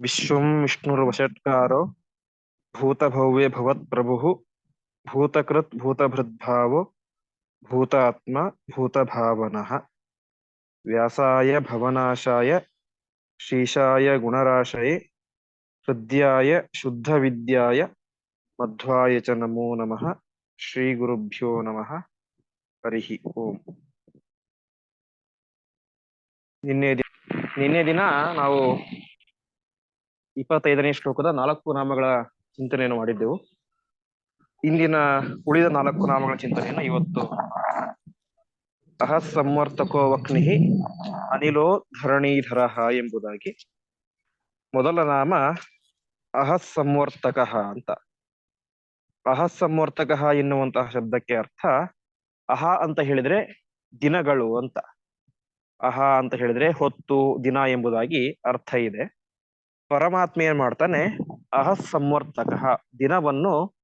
ವಿಶ್ವಂ ವಿಷ್ಣುರ್ವಷಟ್ಕಾರೋ ಭೂತಭವ್ಯ ಭವತ್ಪ್ರಭುಃ ಭೂತಕೃತ್ ಭೂತಭೃದ್ಭಾವೋ ಭೂತಾತ್ಮ ಭೂತಭಾವನಃ ವ್ಯಾಸಾಯ ಭವನಾಶಾಯ ಶೀಶಾಯ ಗುಣರಾಶಯೇ ಹೃದ್ಯಾಯ ಶುದ್ಧವಿದ್ಯಾಯ ಮಧ್ವಾಯ ಚ ನಮೋ ನಮಃ ಶ್ರೀ ಗುರುಭ್ಯೋ ನಮಃ ಹರಿ ಓಂ ನಿನ್ನೆ ದಿ- ನಿನ್ನೆ ದಿನ ನಾವು ಇಪ್ಪತ್ತೈದನೇ ಶ್ಲೋಕದ ನಾಲ್ಕು ನಾಮಗಳ ಚಿಂತನೆಯನ್ನು ಮಾಡಿದ್ದೆವು. ಇಂದಿನ ಉಳಿದ ನಾಲ್ಕು ನಾಮಗಳ ಚಿಂತನೆಯನ್ನು ಇವತ್ತು ಅಹಸ್ ಸಂವರ್ತಕೋ ವಕ್ನಿಹಿ ಅನಿಲೋ ಧರಣೀಧರ ಎಂಬುದಾಗಿ ಮೊದಲ ನಾಮ ಅಹ ಸಂವರ್ತಕ ಅಂತ. ಅಹ ಸಂವರ್ತಕ ಎನ್ನುವಂತಹ ಶಬ್ದಕ್ಕೆ ಅರ್ಥ ಅಹ ಅಂತ ಹೇಳಿದ್ರೆ ದಿನಗಳು ಅಂತ. ಅಹ ಅಂತ ಹೇಳಿದ್ರೆ ಹೊತ್ತು, ದಿನ ಎಂಬುದಾಗಿ ಅರ್ಥ ಇದೆ. ಪರಮಾತ್ಮ ಏನ್ ಮಾಡ್ತಾನೆ? ಅಹಸಂವರ್ತಕ ಸಂವರ್ತಕ ದಿನವನ್ನು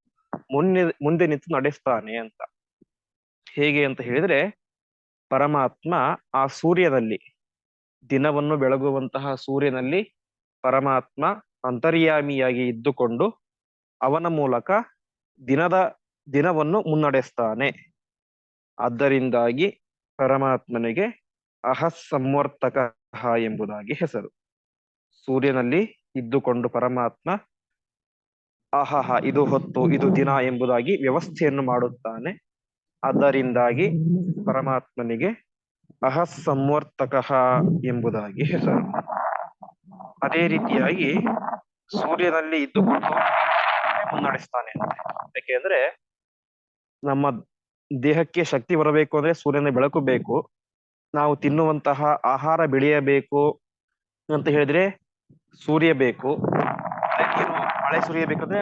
ಮುನ್ನೆ, ಮುಂದೆ ನಿಂತು ನಡೆಸ್ತಾನೆ ಅಂತ. ಹೇಗೆ ಅಂತ ಹೇಳಿದ್ರೆ, ಪರಮಾತ್ಮ ಆ ಸೂರ್ಯನಲ್ಲಿ, ದಿನವನ್ನು ಬೆಳಗುವಂತಹ ಸೂರ್ಯನಲ್ಲಿ ಪರಮಾತ್ಮ ಅಂತರ್ಯಾಮಿಯಾಗಿ ಇದ್ದುಕೊಂಡು ಅವನ ಮೂಲಕ ದಿನದ, ದಿನವನ್ನು ಮುನ್ನಡೆಸ್ತಾನೆ. ಆದ್ದರಿಂದಾಗಿ ಪರಮಾತ್ಮನಿಗೆ ಅಹಸಂವರ್ತಕ ಸಂವರ್ತಕ ಎಂಬುದಾಗಿ ಹೆಸರು. ಸೂರ್ಯನಲ್ಲಿ ಇದ್ದುಕೊಂಡು ಪರಮಾತ್ಮ, ಆಹಾಹ, ಇದು ಹೊತ್ತು, ಇದು ದಿನ ಎಂಬುದಾಗಿ ವ್ಯವಸ್ಥೆಯನ್ನು ಮಾಡುತ್ತಾನೆ. ಅದರಿಂದಾಗಿ ಪರಮಾತ್ಮನಿಗೆ ಅಹಸಂವರ್ತಕ ಸಂವರ್ತಕ ಎಂಬುದಾಗಿ ಹೆಸರು. ಅದೇ ರೀತಿಯಾಗಿ ಸೂರ್ಯನಲ್ಲಿ ಇದ್ದುಕೊಂಡು ಮುನ್ನಡೆಸ್ತಾನೆ. ಯಾಕೆಂದ್ರೆ ನಮ್ಮ ದೇಹಕ್ಕೆ ಶಕ್ತಿ ಬರಬೇಕು ಅಂದ್ರೆ ಸೂರ್ಯನ ಬೆಳಕು ಬೇಕು. ನಾವು ತಿನ್ನುವಂತಹ ಆಹಾರ ಬೆಳೆಯಬೇಕು ಅಂತ ಹೇಳಿದ್ರೆ ಸೂರ್ಯ ಬೇಕು ನೀರು ಮಳೆ ಸುರಿಯಬೇಕಂದ್ರೆ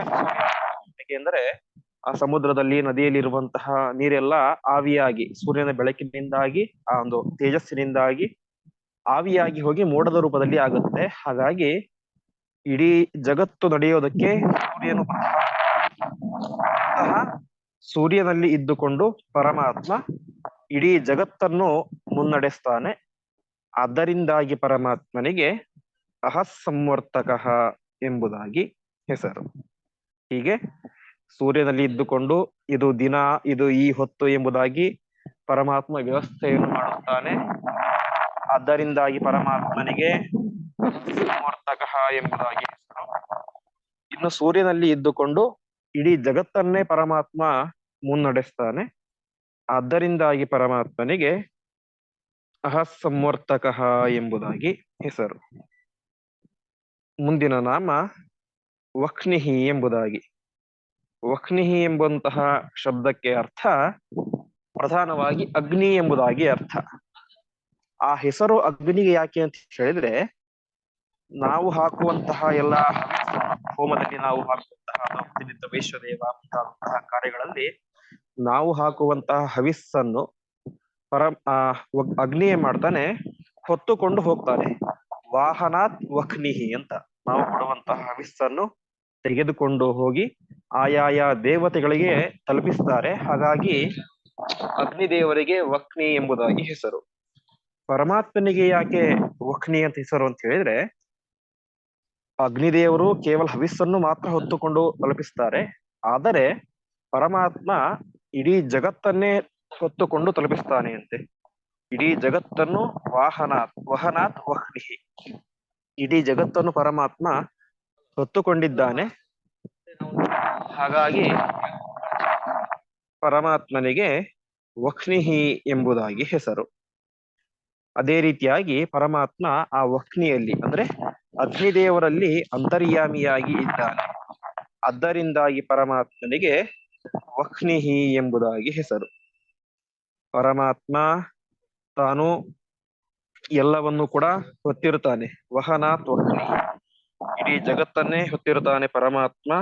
ಅಂದ್ರೆ ಆ ಸಮುದ್ರದಲ್ಲಿ ನದಿಯಲ್ಲಿ ಇರುವಂತಹ ನೀರೆಲ್ಲ ಆವಿಯಾಗಿ, ಸೂರ್ಯನ ಬೆಳಕಿನಿಂದಾಗಿ, ಆ ಒಂದು ತೇಜಸ್ಸಿನಿಂದಾಗಿ ಆವಿಯಾಗಿ ಹೋಗಿ ಮೋಡದ ರೂಪದಲ್ಲಿ ಆಗುತ್ತೆ. ಹಾಗಾಗಿ ಇಡೀ ಜಗತ್ತು ನಡೆಯೋದಕ್ಕೆ ಸೂರ್ಯನು ಸೂರ್ಯನಲ್ಲಿ ಇದ್ದುಕೊಂಡು ಪರಮಾತ್ಮ ಇಡೀ ಜಗತ್ತನ್ನು ಮುನ್ನಡೆಸ್ತಾನೆ. ಅದರಿಂದಾಗಿ ಪರಮಾತ್ಮನಿಗೆ ಅಹಸ್ ಸಂವರ್ತಕ ಎಂಬುದಾಗಿ ಹೆಸರು. ಹೀಗೆ ಸೂರ್ಯನಲ್ಲಿ ಇದ್ದುಕೊಂಡು ಇದು ದಿನ, ಇದು ಈ ಹೊತ್ತು ಎಂಬುದಾಗಿ ಪರಮಾತ್ಮ ವ್ಯವಸ್ಥೆಯನ್ನು ಮಾಡುತ್ತಾನೆ. ಅದರಿಂದಾಗಿ ಪರಮಾತ್ಮನಿಗೆ ಎಂಬುದಾಗಿ ಹೆಸರು. ಇನ್ನು ಸೂರ್ಯನಲ್ಲಿ ಇದ್ದುಕೊಂಡು ಇಡೀ ಜಗತ್ತನ್ನೇ ಪರಮಾತ್ಮ ಮುನ್ನಡೆಸ್ತಾನೆ. ಆದ್ದರಿಂದಾಗಿ ಪರಮಾತ್ಮನಿಗೆ ಅಹ ಸಂವರ್ತಕ ಎಂಬುದಾಗಿ ಹೆಸರು. ಮುಂದಿನ ನಾಮ ವಕ್ನಿಹಿ ಎಂಬುದಾಗಿ. ವಕ್ನಿಹಿ ಎಂಬಂತಹ ಶಬ್ದಕ್ಕೆ ಅರ್ಥ ಪ್ರಧಾನವಾಗಿ ಅಗ್ನಿ ಎಂಬುದಾಗಿ ಅರ್ಥ. ಆ ಹೆಸರು ಅಗ್ನಿಗೆ ಯಾಕೆ ಅಂತ ಹೇಳಿದ್ರೆ, ನಾವು ಹಾಕುವಂತಹ ಎಲ್ಲ ಹೋಮದಲ್ಲಿ ನಾವು ಹಾಕುವಂತಹ ಪ್ರತಿನಿತ್ಯ ವೈಶ್ವದೇವ ಮುಂತಾದಂತಹ ಕಾರ್ಯಗಳಲ್ಲಿ ನಾವು ಹಾಕುವಂತಹ ಹವಿಸ್ಸನ್ನು ಪರ, ಆ ವ- ಅಗ್ನಿ ಏನ್ ಮಾಡ್ತಾನೆ, ಹೊತ್ತುಕೊಂಡು ಹೋಗ್ತಾನೆ. ವಾಹನಾತ್ ವಕ್ನಿಹಿ ಅಂತ. ನಾವು ಕೊಡುವಂತಹ ಹವಿಸ್ಸನ್ನು ತೆಗೆದುಕೊಂಡು ಹೋಗಿ ಆಯಾಯ ದೇವತೆಗಳಿಗೆ ತಲುಪಿಸ್ತಾರೆ. ಹಾಗಾಗಿ ಅಗ್ನಿದೇವರಿಗೆ ವಕ್ನಿ ಎಂಬುದಾಗಿ ಹೆಸರು. ಪರಮಾತ್ಮನಿಗೆ ಯಾಕೆ ವಕ್ನಿ ಅಂತ ಹೆಸರು ಅಂತ ಹೇಳಿದ್ರೆ, ಅಗ್ನಿದೇವರು ಕೇವಲ ಹವಿಸ್ಸನ್ನು ಮಾತ್ರ ಹೊತ್ತುಕೊಂಡು ತಲುಪಿಸ್ತಾರೆ. ಆದರೆ ಪರಮಾತ್ಮ ಇಡೀ ಜಗತ್ತನ್ನೇ ಹೊತ್ತುಕೊಂಡು ತಲುಪಿಸ್ತಾನೆ ಅಂತೆ. ಇಡೀ ಜಗತ್ತನ್ನು ವಾಹನಾತ್, ವಹನಾತ್ ವಹ್ನಿಹಿ ಇಡೀ ಜಗತ್ತನ್ನು ಪರಮಾತ್ಮ ಹೊತ್ತುಕೊಂಡಿದ್ದಾನೆ. ಹಾಗಾಗಿ ಪರಮಾತ್ಮನಿಗೆ ವಕ್ನಿಹಿ ಎಂಬುದಾಗಿ ಹೆಸರು. ಅದೇ ರೀತಿಯಾಗಿ ಪರಮಾತ್ಮ ಆ ವಕ್ನಿಯಲ್ಲಿ ಅಂದ್ರೆ ಅಗ್ನಿದೇವರಲ್ಲಿ ಅಂತರ್ಯಾಮಿಯಾಗಿ ಇದ್ದಾನೆ. ಅದರಿಂದಾಗಿ ಪರಮಾತ್ಮನಿಗೆ ವಕ್ನಿಹಿ ಎಂಬುದಾಗಿ ಹೆಸರು. ಪರಮಾತ್ಮ ತಾನು ಎಲ್ಲವನ್ನು ಕೂಡ ಹೊತ್ತಿರುತ್ತಾನೆ. ವಹನಾತ್ ಇಡೀ ಜಗತ್ತನ್ನೇ ಹೊತ್ತಿರುತ್ತಾನೆ ಪರಮಾತ್ಮ.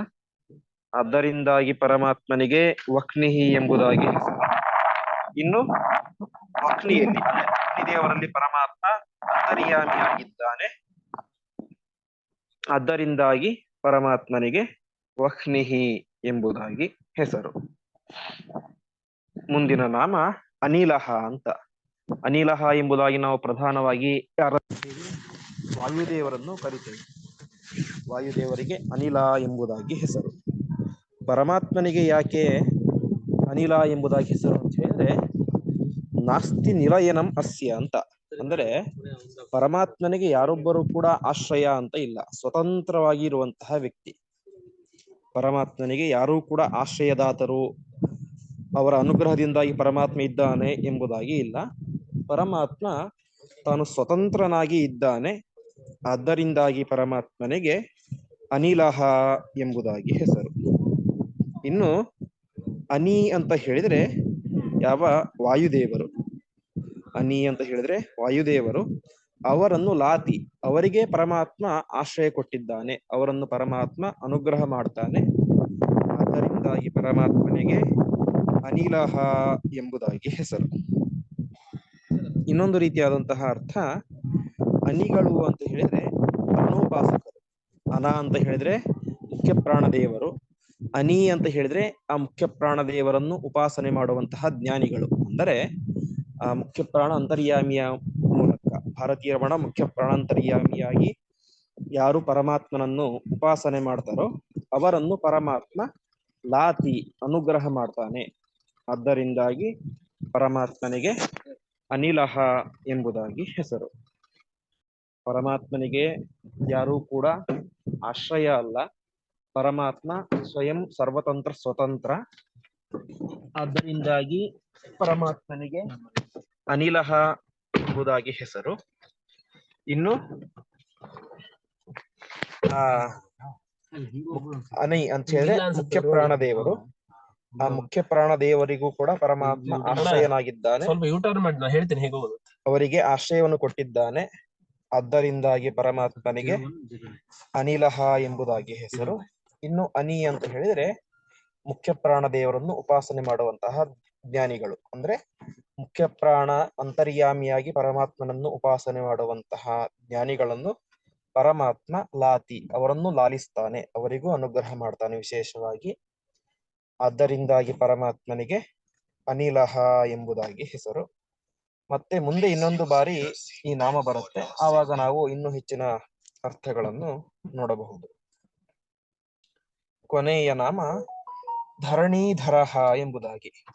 ಅದರಿಂದಾಗಿ ಪರಮಾತ್ಮನಿಗೆ ವಕ್ನಿಹಿ ಎಂಬುದಾಗಿ ಇನ್ನು ವಕ್ನಿಯಲ್ಲಿ ದೇವರಲ್ಲಿ ಪರಮಾತ್ಮ ಅಂತರ್ಯಾಮಿಯಾಗಿದ್ದಾನೆ. ಅದರಿಂದಾಗಿ ಪರಮಾತ್ಮನಿಗೆ ವಕ್ನಿಹಿ ಎಂಬುದಾಗಿ ಹೆಸರು. ಮುಂದಿನ ನಾಮ ಅನಿಲಹ ಅಂತ. ಅನಿಲಹ ಎಂಬುದಾಗಿ ನಾವು ಪ್ರಧಾನವಾಗಿ ವಾಯುದೇವರನ್ನು ಕರಿತೇವೆ. ವಾಯುದೇವರಿಗೆ ಅನಿಲ ಎಂಬುದಾಗಿ ಹೆಸರು. ಪರಮಾತ್ಮನಿಗೆ ಯಾಕೆ ಅನಿಲ ಎಂಬುದಾಗಿ ಹೆಸರು ಅಂತ ಹೇಳಿದ್ರೆ, ನಾಸ್ತಿ ನಿಲಯನಂ ಅಸ್ಯ ಅಂತ. ಅಂದರೆ ಪರಮಾತ್ಮನಿಗೆ ಯಾರೊಬ್ಬರು ಕೂಡ ಆಶ್ರಯ ಅಂತ ಇಲ್ಲ. ಸ್ವತಂತ್ರವಾಗಿ ಇರುವಂತಹ ವ್ಯಕ್ತಿ. ಪರಮಾತ್ಮನಿಗೆ ಯಾರೂ ಕೂಡ ಆಶ್ರಯದಾತರು. ಅವರ ಅನುಗ್ರಹದಿಂದಾಗಿ ಪರಮಾತ್ಮ ಇದ್ದಾನೆ ಎಂಬುದಾಗಿ ಇಲ್ಲ. ಪರಮಾತ್ಮ ತಾನು ಸ್ವತಂತ್ರನಾಗಿ ಇದ್ದಾನೆ. ಆದ್ದರಿಂದಾಗಿ ಪರಮಾತ್ಮನಿಗೆ ಅನಿಲಹ ಎಂಬುದಾಗಿ ಹೆಸರು. ಇನ್ನು ಅನಿ ಅಂತ ಹೇಳಿದ್ರೆ ಯಾವ ವಾಯುದೇವರು? ಅನಿ ಅಂತ ಹೇಳಿದ್ರೆ ವಾಯುದೇವರು. ಅವರನ್ನು ಲಾತಿ, ಅವರಿಗೆ ಪರಮಾತ್ಮ ಆಶ್ರಯ ಕೊಟ್ಟಿದ್ದಾನೆ. ಅವರನ್ನು ಪರಮಾತ್ಮ ಅನುಗ್ರಹ ಮಾಡ್ತಾನೆ. ಆದ್ದರಿಂದಾಗಿ ಪರಮಾತ್ಮನಿಗೆ ಅನಿಲಹ ಎಂಬುದಾಗಿ ಹೆಸರು. ಇನ್ನೊಂದು ರೀತಿಯಾದಂತಹ ಅರ್ಥ ಅನಿಗಳು ಅಂತ ಹೇಳಿದ್ರೆ ಅನೋಪಾಸಕರು. ಅನ ಅಂತ ಹೇಳಿದ್ರೆ ಮುಖ್ಯ ಪ್ರಾಣದೇವರು ಅನಿ ಅಂತ ಹೇಳಿದ್ರೆ ಆ ಮುಖ್ಯ ಪ್ರಾಣದೇವರನ್ನು ಉಪಾಸನೆ ಮಾಡುವಂತಹ ಜ್ಞಾನಿಗಳು. ಅಂದರೆ ಆ ಮುಖ್ಯ ಪ್ರಾಣ ಅಂತರ್ಯಾಮಿಯ ಮೂಲಕ, ಭಾರತೀಯ ರಮಣ ಮುಖ್ಯ ಪ್ರಾಣಾಂತರ್ಯಾಮಿಯಾಗಿ ಯಾರು ಪರಮಾತ್ಮನನ್ನು ಉಪಾಸನೆ ಮಾಡ್ತಾರೋ ಅವರನ್ನು ಪರಮಾತ್ಮ ಲಾತಿ, ಅನುಗ್ರಹ ಮಾಡ್ತಾನೆ. ಆದ್ದರಿಂದಾಗಿ ಪರಮಾತ್ಮನಿಗೆ ಅನಿಲಹ ಎಂಬುದಾಗಿ ಹೆಸರು. ಪರಮಾತ್ಮನಿಗೆ ಯಾರೂ ಕೂಡ ಆಶ್ರಯ ಅಲ್ಲ. ಪರಮಾತ್ಮ ಸ್ವಯಂ ಸರ್ವತಂತ್ರ ಸ್ವತಂತ್ರ. ಆದ್ದರಿಂದಾಗಿ ಪರಮಾತ್ಮನಿಗೆ ಅನಿಲಹ ಎಂಬುದಾಗಿ ಹೆಸರು. ಇನ್ನು, ಆ, ಅನೈ ಅಂತ ಹೇಳಿದ್ರೆ ಮುಖ್ಯ ಪ್ರಾಣದೇವರು. ಆ ಮುಖ್ಯ ಪ್ರಾಣದೇವರಿಗೂ ಕೂಡ ಪರಮಾತ್ಮ ಆಶ್ರಯನಾಗಿದ್ದಾನೆ. ಸ್ವಲ್ಪ ಯೂಟರ್ನ್ ಮಾಡಿ ನಾ ಹೇಳ್ತೇನೆ ಹೇಗೆ ಅವರಿಗೆ ಆಶ್ರಯವನ್ನು ಕೊಟ್ಟಿದ್ದಾನೆ. ಅದರಿಂದಾಗಿ ಪರಮಾತ್ಮನಿಗೆ ಅನಿಲಹ ಎಂಬುದಾಗಿ ಹೆಸರು. ಇನ್ನು ಅನಿ ಅಂತ ಹೇಳಿದ್ರೆ ಮುಖ್ಯ ಪ್ರಾಣ ದೇವರನ್ನು ಉಪಾಸನೆ ಮಾಡುವಂತಹ ಜ್ಞಾನಿಗಳು. ಅಂದ್ರೆ ಮುಖ್ಯ ಪ್ರಾಣ ಅಂತರ್ಯಾಮಿಯಾಗಿ ಪರಮಾತ್ಮನನ್ನು ಉಪಾಸನೆ ಮಾಡುವಂತಹ ಜ್ಞಾನಿಗಳನ್ನು ಪರಮಾತ್ಮ ಲಾತಿ ಅವರನ್ನು ಲಾಲಿಸ್ತಾನೆ. ಅವರಿಗೂ ಅನುಗ್ರಹ ಮಾಡ್ತಾನೆ ವಿಶೇಷವಾಗಿ. ಆದ್ದರಿಂದಾಗಿ ಪರಮಾತ್ಮನಿಗೆ ಅನಿಲಹ ಎಂಬುದಾಗಿ ಹೆಸರು. ಮತ್ತೆ ಮುಂದೆ ಇನ್ನೊಂದು ಬಾರಿ ಈ ನಾಮ ಬರುತ್ತೆ. ಆವಾಗ ನಾವು ಇನ್ನೂ ಹೆಚ್ಚಿನ ಅರ್ಥಗಳನ್ನು ನೋಡಬಹುದು. ಕೊನೆಯ ನಾಮ ಧರಣೀಧರಹ ಎಂಬುದಾಗಿ.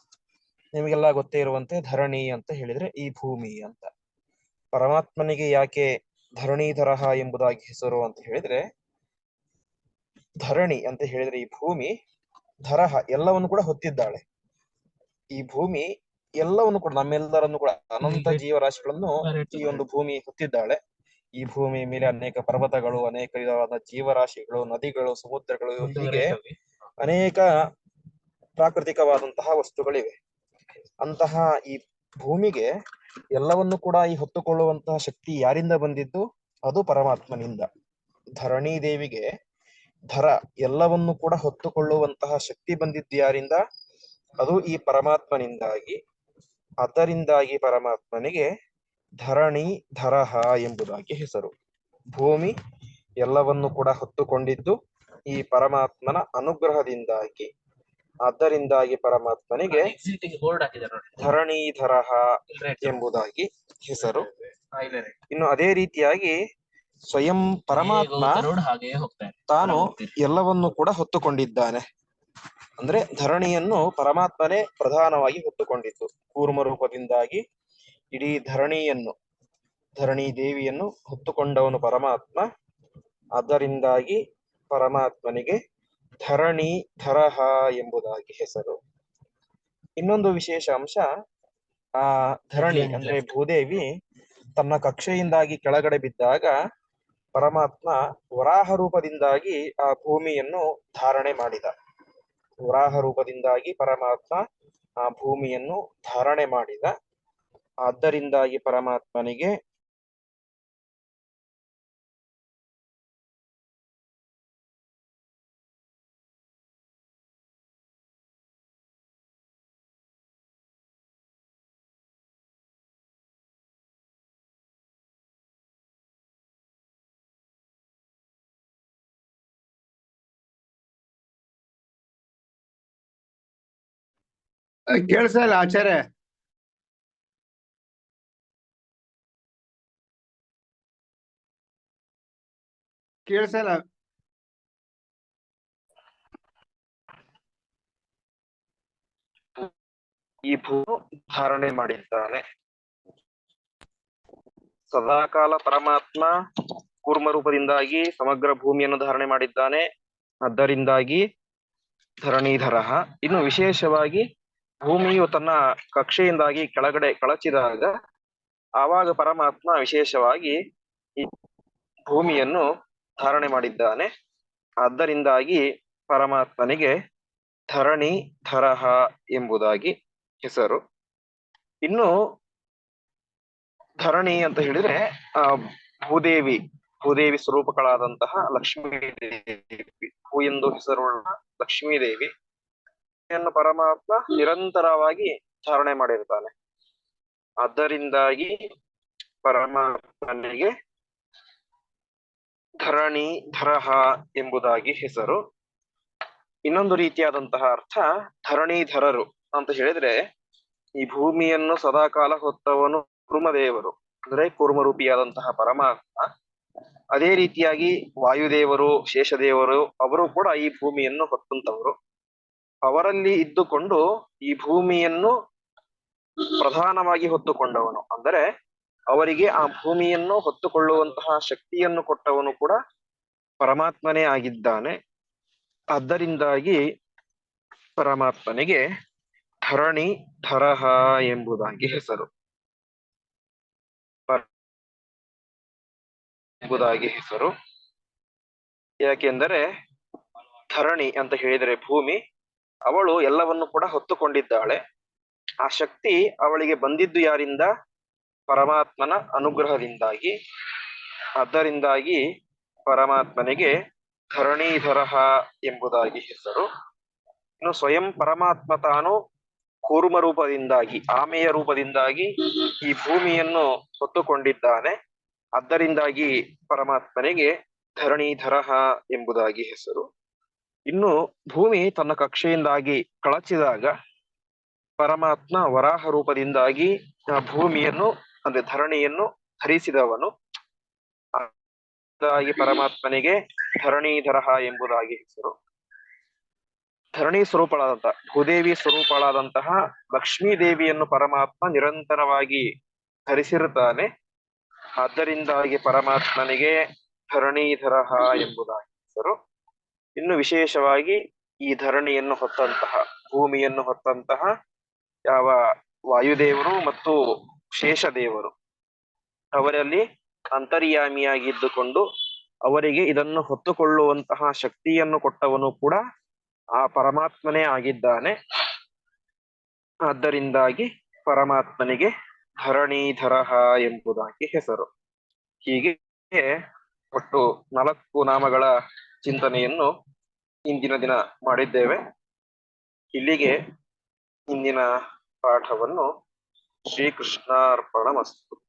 ನಿಮಗೆಲ್ಲ ಗೊತ್ತೇ ಇರುವಂತೆ ಧರಣಿ ಅಂತ ಹೇಳಿದ್ರೆ ಈ ಭೂಮಿ ಅಂತ. ಪರಮಾತ್ಮನಿಗೆ ಯಾಕೆ ಧರಣೀಧರಹ ಎಂಬುದಾಗಿ ಹೆಸರು ಅಂತ ಹೇಳಿದ್ರೆ, ಧರಣಿ ಅಂತ ಹೇಳಿದ್ರೆ ಈ ಭೂಮಿ ಧರಹ ಎಲ್ಲವನ್ನು ಕೂಡ ಹೊತ್ತಿದ್ದಾಳೆ. ಈ ಭೂಮಿ ಎಲ್ಲವನ್ನು ಕೂಡ ನಮ್ಮೆಲ್ಲರನ್ನು ಕೂಡ ಅನಂತ ಜೀವರಾಶಿಗಳನ್ನು ಈ ಒಂದು ಭೂಮಿ ಹೊತ್ತಿದ್ದಾಳೆ. ಈ ಭೂಮಿ ಮೇಲೆ ಅನೇಕ ಪರ್ವತಗಳು ಅನೇಕ ವಿಧವಾದ ಜೀವರಾಶಿಗಳು ನದಿಗಳು ಸಮುದ್ರಗಳು ಹೀಗೆ ಅನೇಕ ಪ್ರಾಕೃತಿಕವಾದಂತಹ ವಸ್ತುಗಳಿವೆ. ಅಂತಹ ಈ ಭೂಮಿಗೆ ಎಲ್ಲವನ್ನು ಕೂಡ ಈ ಹೊತ್ತುಕೊಳ್ಳುವಂತಹ ಶಕ್ತಿ ಯಾರಿಂದ ಬಂದಿದ್ದು? ಅದು ಪರಮಾತ್ಮನಿಂದ. ಧರಣಿ ದೇವಿಗೆ ಧರ ಎಲ್ಲವನ್ನು ಕೂಡ ಹೊತ್ತುಕೊಳ್ಳುವಂತಹ ಶಕ್ತಿ ಬಂದಿದ್ದು ಯಾರಿಂದ? ಅದು ಈ ಪರಮಾತ್ಮನಿಂದಾಗಿ. ಅದರಿಂದಾಗಿ ಪರಮಾತ್ಮನಿಗೆ ಧರಣಿ ಧರಹ ಎಂಬುದಾಗಿ ಹೆಸರು. ಭೂಮಿ ಎಲ್ಲವನ್ನು ಕೂಡ ಹೊತ್ತುಕೊಂಡಿದ್ದು ಈ ಪರಮಾತ್ಮನ ಅನುಗ್ರಹದಿಂದಾಗಿ. ಅದರಿಂದಾಗಿ ಪರಮಾತ್ಮನಿಗೆ ಧರಣಿ ಧರಣೀಧರಹ ಎಂಬುದಾಗಿ ಹೆಸರು. ಇನ್ನು ಅದೇ ರೀತಿಯಾಗಿ ಸ್ವಯಂ ಪರಮಾತ್ಮ ತಾನು ಎಲ್ಲವನ್ನು ಕೂಡ ಹೊತ್ತುಕೊಂಡಿದ್ದಾನೆ. ಅಂದ್ರೆ ಧರಣಿಯನ್ನು ಪರಮಾತ್ಮನೇ ಪ್ರಧಾನವಾಗಿ ಹೊತ್ತುಕೊಂಡಿತ್ತು ಕೂರ್ಮ ರೂಪದಿಂದಾಗಿ ಇಡೀ ಧರಣಿಯನ್ನು ಧರಣಿ ದೇವಿಯನ್ನು ಹೊತ್ತುಕೊಂಡವನು ಪರಮಾತ್ಮ. ಅದರಿಂದಾಗಿ ಪರಮಾತ್ಮನಿಗೆ ಧರಣಿ ಧರಹ ಎಂಬುದಾಗಿ ಹೆಸರು. ಇನ್ನೊಂದು ವಿಶೇಷ ಅಂಶ ಆ ಧರಣಿ ಅಂದ್ರೆ ಭೂದೇವಿ ತನ್ನ ಕಕ್ಷೆಯಿಂದಾಗಿ ಕೆಳಗಡೆ ಬಿದ್ದಾಗ ಪರಮಾತ್ಮ ವರಾಹ ರೂಪದಿಂದಾಗಿ ಆ ಭೂಮಿಯನ್ನು ಧಾರಣೆ ಮಾಡಿದ. ವರಾಹ ರೂಪದಿಂದಾಗಿ ಪರಮಾತ್ಮ ಆ ಭೂಮಿಯನ್ನು ಧಾರಣೆ ಮಾಡಿದ. ಆದ್ದರಿಂದಾಗಿ ಪರಮಾತ್ಮನಿಗೆ ಕೇಳ್ಸಲ್ಲ ಇಲ್ಲ ಆಚಾರ್ಯ. ಈ ಭೂ ಧಾರಣೆ ಮಾಡಿದ್ದಾನೆ. ಸದಾಕಾಲ ಪರಮಾತ್ಮ ಕೂರ್ಮ ರೂಪದಿಂದಾಗಿ ಸಮಗ್ರ ಭೂಮಿಯನ್ನು ಧಾರಣೆ ಮಾಡಿದ್ದಾನೆ. ಅದರಿಂದಾಗಿ ಧರಣಿಧರ ಇನ್ನು ವಿಶೇಷವಾಗಿ ಭೂಮಿಯು ತನ್ನ ಕಕ್ಷೆಯಿಂದಾಗಿ ಕೆಳಗಡೆ ಕಳಚಿದಾಗ, ಆವಾಗ ಪರಮಾತ್ಮ ವಿಶೇಷವಾಗಿ ಈ ಭೂಮಿಯನ್ನು ಧಾರಣೆ ಮಾಡಿದ್ದಾನೆ. ಆದ್ದರಿಂದಾಗಿ ಪರಮಾತ್ಮನಿಗೆ ಧರಣಿ ಧರಹ ಎಂಬುದಾಗಿ ಹೆಸರು. ಇನ್ನು ಧರಣಿ ಅಂತ ಹೇಳಿದ್ರೆ, ಆ, ಭೂದೇವಿ ಭೂದೇವಿ ಸ್ವರೂಪಗಳಾದಂತಹ ಲಕ್ಷ್ಮೀ ದೇವಿ ಭೂ ಎಂದು ಹೆಸರುಳ್ಳ ಲಕ್ಷ್ಮೀ ದೇವಿ ಪರಮಾತ್ಮ ನಿರಂತರವಾಗಿ ಚಾರಣೆ ಮಾಡಿರ್ತಾನೆ. ಅದರಿಂದಾಗಿ ಪರಮಾತ್ಮನಿಗೆ ಧರಣಿ, ಧರಹ ಎಂಬುದಾಗಿ ಹೆಸರು. ಇನ್ನೊಂದು ರೀತಿಯಾದಂತಹ ಅರ್ಥ ಧರಣಿಧರರು ಅಂತ ಹೇಳಿದ್ರೆ ಈ ಭೂಮಿಯನ್ನು ಸದಾಕಾಲ ಹೊತ್ತವನು ಕುರುಮದೇವರು, ಅಂದ್ರೆ ಕೂರ್ಮರೂಪಿಯಾದಂತಹ ಪರಮಾತ್ಮ. ಅದೇ ರೀತಿಯಾಗಿ ವಾಯುದೇವರು, ಶೇಷದೇವರು, ಅವರು ಕೂಡ ಈ ಭೂಮಿಯನ್ನು ಹೊತ್ತಂತವರು. ಅವರಲ್ಲಿ ಇದ್ದುಕೊಂಡು ಈ ಭೂಮಿಯನ್ನು ಪ್ರಧಾನವಾಗಿ ಹೊತ್ತುಕೊಂಡವನು. ಅಂದರೆ ಅವರಿಗೆ ಆ ಭೂಮಿಯನ್ನು ಹೊತ್ತುಕೊಳ್ಳುವಂತಹ ಶಕ್ತಿಯನ್ನು ಕೊಟ್ಟವನು ಕೂಡ ಪರಮಾತ್ಮನೇ ಆಗಿದ್ದಾನೆ. ಅದರಿಂದಾಗಿ ಪರಮಾತ್ಮನಿಗೆ ಧರಣಿ ಧರಹ ಎಂಬುದಾಗಿ ಹೆಸರು. ಎಂಬುದಾಗಿ ಹೆಸರು. ಯಾಕೆಂದರೆ ಧರಣಿ ಅಂತ ಹೇಳಿದರೆ ಭೂಮಿ. ಅವಳು ಎಲ್ಲವನ್ನು ಕೂಡ ಹೊತ್ತುಕೊಂಡಿದ್ದಾಳೆ. ಆ ಶಕ್ತಿ ಅವಳಿಗೆ ಬಂದಿದ್ದು ಯಾರಿಂದ? ಪರಮಾತ್ಮನ ಅನುಗ್ರಹದಿಂದಾಗಿ. ಅದರಿಂದಾಗಿ ಪರಮಾತ್ಮನಿಗೆ ಧರಣೀಧರಹ ಎಂಬುದಾಗಿ ಹೆಸರು. ಇನ್ನು ಸ್ವಯಂ ಪರಮಾತ್ಮ ತಾನು ಕೂರ್ಮ ರೂಪದಿಂದಾಗಿ, ಆಮೆಯ ರೂಪದಿಂದಾಗಿ ಈ ಭೂಮಿಯನ್ನು ಹೊತ್ತುಕೊಂಡಿದ್ದಾನೆ. ಅದರಿಂದಾಗಿ ಪರಮಾತ್ಮನಿಗೆ ಧರಣೀಧರಹ ಎಂಬುದಾಗಿ ಹೆಸರು. ಇನ್ನು ಭೂಮಿ ತನ್ನ ಕಕ್ಷೆಯಿಂದಾಗಿ ಕಳಚಿದಾಗ ಪರಮಾತ್ಮ ವರಾಹ ರೂಪದಿಂದಾಗಿ ಭೂಮಿಯನ್ನು, ಅಂದ್ರೆ ಧರಣಿಯನ್ನು ಹರಿಸಿದವನು. ಪರಮಾತ್ಮನಿಗೆ ಧರಣೀಧರಹ ಎಂಬುದಾಗಿ ಹೆಸರು. ಧರಣಿ ಸ್ವರೂಪಳಾದಂತಹ ಭೂದೇವಿ ಸ್ವರೂಪಳಾದಂತಹ ಲಕ್ಷ್ಮೀ ದೇವಿಯನ್ನು ಪರಮಾತ್ಮ ನಿರಂತರವಾಗಿ ಧರಿಸಿರುತ್ತಾನೆ ಆದ್ದರಿಂದಾಗಿ ಪರಮಾತ್ಮನಿಗೆ ಧರಣೀಧರಹ ಎಂಬುದಾಗಿ ಹೆಸರು. ಇನ್ನು ವಿಶೇಷವಾಗಿ ಈ ಧರಣಿಯನ್ನು ಹೊತ್ತಂತಹ, ಭೂಮಿಯನ್ನು ಹೊತ್ತಂತಹ ಯಾವ ವಾಯುದೇವರು ಮತ್ತು ಶೇಷದೇವರು, ಅವರಲ್ಲಿ ಅಂತರ್ಯಾಮಿಯಾಗಿದ್ದುಕೊಂಡು ಅವರಿಗೆ ಇದನ್ನು ಹೊತ್ತುಕೊಳ್ಳುವಂತಹ ಶಕ್ತಿಯನ್ನು ಕೊಟ್ಟವನು ಕೂಡ ಆ ಪರಮಾತ್ಮನೇ ಆಗಿದ್ದಾನೆ. ಆದ್ದರಿಂದಾಗಿ ಪರಮಾತ್ಮನಿಗೆ ಧರಣಿಧರಹ ಎಂಬುದಾಗಿ ಹೆಸರು. ಹೀಗೆ ಒಟ್ಟು ನಾಲ್ಕು ನಾಮಗಳ ಚಿಂತನೆಯನ್ನು ಇಂದಿನ ದಿನ ಮಾಡಿದ್ದೇವೆ. ಇಲ್ಲಿಗೆ ಇಂದಿನ ಪಾಠವನ್ನು ಶ್ರೀಕೃಷ್ಣಾರ್ಪಣಮಸ್ತು.